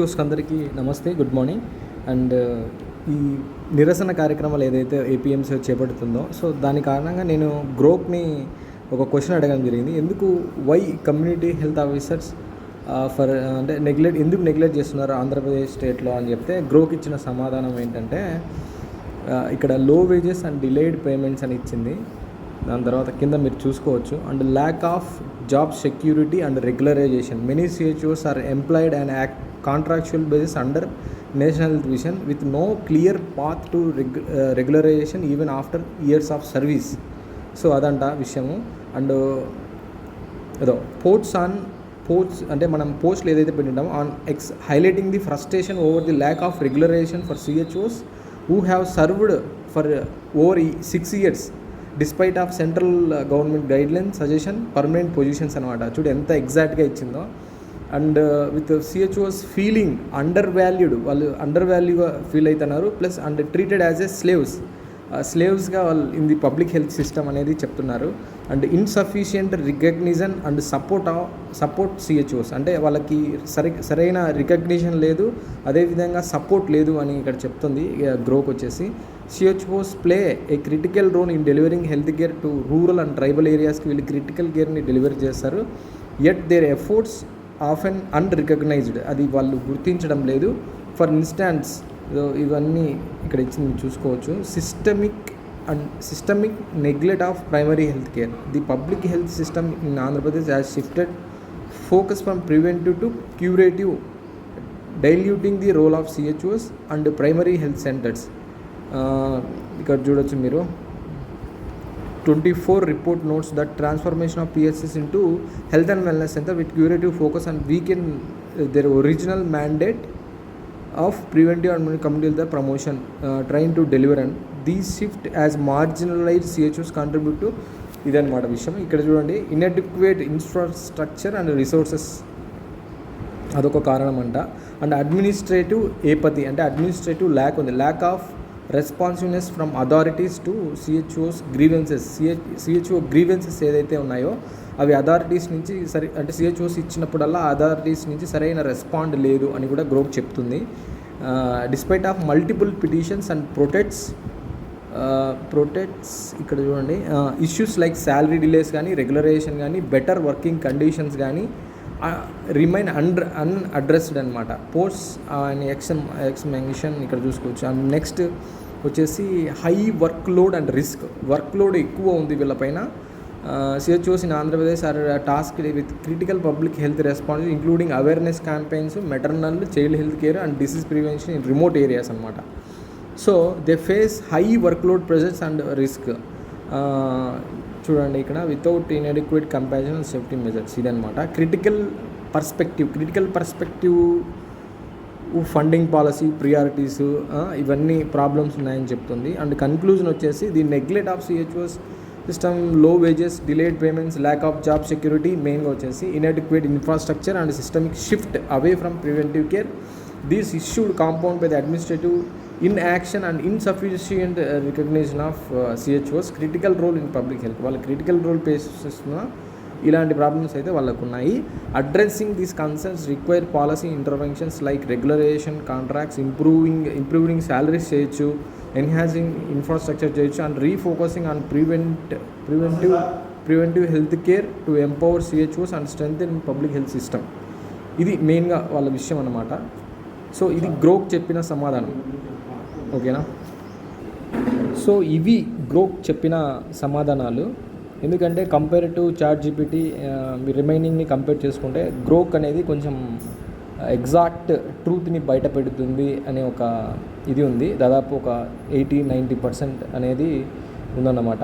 న్యూస్కి అందరికీ నమస్తే గుడ్ మార్నింగ్. అండ్ ఈ నిరసన కార్యక్రమాలు ఏదైతే ఏపీఎంసీ చేపడుతుందో సో దాని కారణంగా నేను గ్రోక్ని ఒక క్వశ్చన్ అడగడం జరిగింది. ఎందుకు why community health officers for అంటే నెగ్లెక్ట్ ఎందుకు నెగ్లెక్ట్ చేస్తున్నారు ఆంధ్రప్రదేశ్ స్టేట్లో అని చెప్తే గ్రోక్ ఇచ్చిన సమాధానం ఏంటంటే ఇక్కడ లో వేజెస్ అండ్ డిలేడ్ పేమెంట్స్ అని ఇచ్చింది. దాని తర్వాత కింద మీరు చూసుకోవచ్చు. And lack of job security and regularisation many CHOs are employed and act contractual basis under national health with no clear path to regularisation even after years of service so అదంట విషయము. And ఏదో ports on ports అంటే మనం పోస్ట్లు ఏదైతే పెట్టింటామో on X highlighting the frustration over the lack of regularisation for CHOs who have served for over six years despite of central government guideline suggestion permanent positions అనమాట చూడు ఎంత ఎగ్జాక్ట్గా ఇచ్చిందో. And with CHOs feeling undervalued వాళ్ళు under వాల్యూగా feel అవుతున్నారు plus and treated as a slaves. స్లేవ్స్గా వాళ్ళు in the public health system అనేది చెప్తున్నారు. And insufficient recognition and support support CHOs. అంటే వాళ్ళకి సరి సరైన రికగ్నిషన్ లేదు అదేవిధంగా సపోర్ట్ లేదు అని ఇక్కడ చెప్తుంది. గ్రోక్ వచ్చేసి CHOs play a critical role in delivering health care to rural and tribal ఏరియాస్కి వీళ్ళు క్రిటికల్ కేర్ని డెలివరీ చేస్తారు. At their efforts of and unrecognised అది వాళ్ళు గుర్తించడం లేదు. ఫర్ ఇన్స్టాన్స్ ఇవన్నీ ఇక్కడ ఇచ్చింది చూసుకోవచ్చు. Systemic and systemic neglect of primary health care the public health system in Andhra Pradesh has shifted focus from preventive to curative diluting the role of CHOs and primary health centres ఇక్కడ చూడొచ్చు మీరు. Twenty four report notes that transformation of PSS into health and wellness centre with curative focus and weaken their original mandate of preventive and community the promotion train to deliver and these shift as marginalise CHOs contribute to ఇదన్నమాట విషయం. ఇక్కడ చూడండి ఇన్అడ్యుక్వేట్ infrastructure and resources అదొక కారణం అంట and administrative ఏపతి అంటే administrative lack ఉంది. Lack of responsiveness from authorities to CHOs grievances. CH CHO grievances ఏదైతే ఉన్నాయో అవి అథారిటీస్ నుంచి సరి అంటే సిహెచ్ఓస్ ఇచ్చినప్పుడల్లా అథారిటీస్ నుంచి సరైన రెస్పాండ్ లేదు అని కూడా గ్రోప్ చెప్తుంది. Despite of multiple petitions and protects protects ఇక్కడ చూడండి. ఇష్యూస్ లైక్ శాలరీ డిలేస్ కానీ రెగ్యులరైజేషన్ కానీ బెటర్ వర్కింగ్ కండిషన్స్ కానీ రిమైన్ అండర్ అన్అడ్రస్డ్ అనమాట post and X X mention ఇక్కడ చూసుకోవచ్చు. అండ్ నెక్స్ట్ వచ్చేసి high work load and risk work load ఎక్కువ ఉంది వీళ్ళపైన CHOs in Andhra Pradesh are task with critical public health response including awareness campaigns maternal child health care and disease prevention in remote areas అనమాట so they face high work load pressures and risk చూడండి ఇక్కడ without inadequate comparison safety measures ఇదనమాట critical perspective critical perspective funding policy priorities ఇవన్నీ problems ఉన్నాయని చెప్తుంది. And conclusion వచ్చేసి the neglect of CHOs సిస్టమ్లో wages delayed payments lack of job security మెయిన్గా వచ్చేసి inadequate infrastructure and systemic shift away from preventive care these issued compound by the administrative inaction and insufficient recognition of CHOs critical role in public health వాళ్ళ critical role play చేస్తున్న ఇలాంటి problems అయితే వాళ్ళకు ఉన్నాయి. Addressing these concerns require policy interventions like regularisation contracts improving improving salaries చేయొచ్చు enhancing infrastructure చేయొచ్చు and refocusing on prevent preventive preventive health care to empower CHOs and strength in public health system ఇది మెయిన్గా వాళ్ళ విషయం అన్నమాట. So ఇది Grok చెప్పిన సమాధానం. ఓకేనా? సో ఇవి గ్రోక్ చెప్పిన సమాధానాలు. ఎందుకంటే కంపేర్ టు చాట్ జీపీటీ మీ రిమైనింగ్ని కంపేర్ చేసుకుంటే గ్రోక్ అనేది కొంచెం ఎగ్జాక్ట్ ట్రూత్ని బయట పెడుతుంది అనే ఒక ఇది ఉంది. దాదాపు ఒక ఎయిటీ నైంటీ పర్సెంట్ అనేది ఉందన్నమాట.